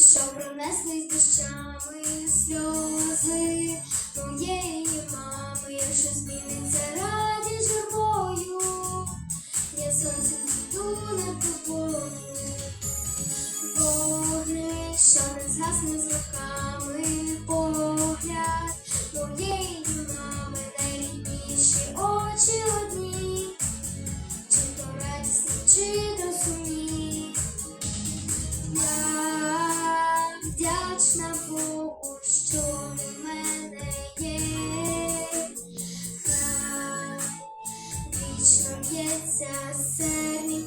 що пронеслись дощами сльози моєї мами, se hacer ni.